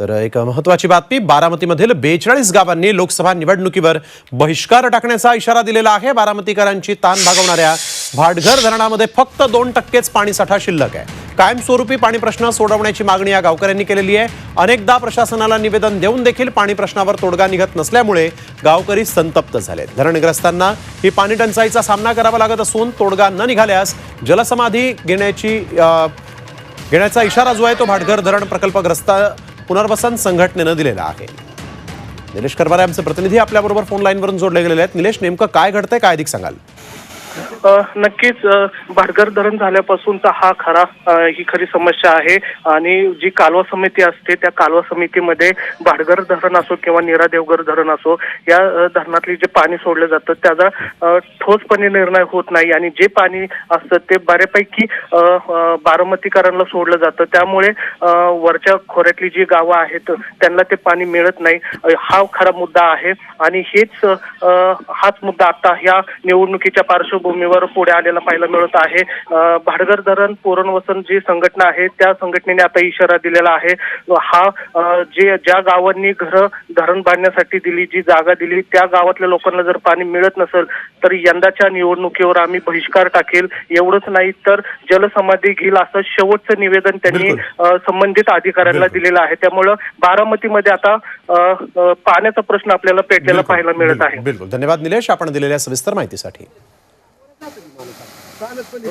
तर एक महत्वाची बातमी बारामतीमधील बेचाळीस गावांनी लोकसभा निवडणुकीवर बहिष्कार टाकण्याचा इशारा दिलेला आहे. बारामतीकरांची ताण भागवणाऱ्या भाटघर धरणामध्ये फक्त दोन टक्केच पाणीसाठा शिल्लक आहे. कायमस्वरूपी पाणी प्रश्न सोडवण्याची मागणी या गावकऱ्यांनी केलेली आहे. अनेकदा प्रशासनाला निवेदन देऊन देखील पाणी प्रश्नावर तोडगा निघत नसल्यामुळे गावकरी संतप्त झाले धरणग्रस्तांना ही पाणी टंचाईचा सामना करावा लागत असून तोडगा न निघाल्यास जलसमाधी घेण्याची घेण्याचा इशारा जो आहे तो भाटघर धरण प्रकल्पग्रस्त पुनर्वसन संघटनेनं दिलेला आहे. निलेश करबारे आमचे प्रतिनिधी आपल्याबरोबर फोन लाईनवरून जोडले गेलेले आहेत. निलेश नेमकं काय घडतंय? काय अधिक सांगाल? नक्कीच अ, भाटघर धरण झाल्यापासूनचा हा खरा ही खरी समस्या आहे. आणि जी कालवा समिती असते त्या कालवा समितीमध्ये भाटघर धरण असो किंवा निरा देवघर धरण असो या धरणातली जे पाणी सोडलं जातं त्याचा ठोसपणे निर्णय होत नाही. आणि जे पाणी असतं ते बऱ्यापैकी अ, बारामतीकरांना सोडलं जातं. त्यामुळे वरच्या खोऱ्यातली जी गावं आहेत त्यांना ते पाणी मिळत नाही. हा खरा मुद्दा आहे. आणि हेच हाच मुद्दा आता ह्या निवडणुकीच्या पार्श्वभूमीवर पुढे आलेला पाहायला मिळत आहे. भाटघर धरण पुनर्वसन जी संघटना आहे त्या संघटनेने आता इशारा दिलेला आहे. हा जे ज्या गावांनी घरं धरण बांधण्यासाठी दिली जी जागा दिली त्या गावातल्या लोकांना जर पाणी मिळत नसेल तर यंदाच्या निवडणुकीवर आम्ही बहिष्कार टाकेल. एवढंच नाही तर जलसमाधी घेईल असं शेवटचं निवेदन त्यांनी संबंधित अधिकाऱ्यांना दिलेलं आहे. त्यामुळं बारामतीमध्ये आता पाण्याचा प्रश्न आपल्याला पेटलेला पाहायला मिळत आहे. बिलकुल. धन्यवाद निलेश. आपण दिलेल्या सविस्तर माहितीसाठी. चालत. पण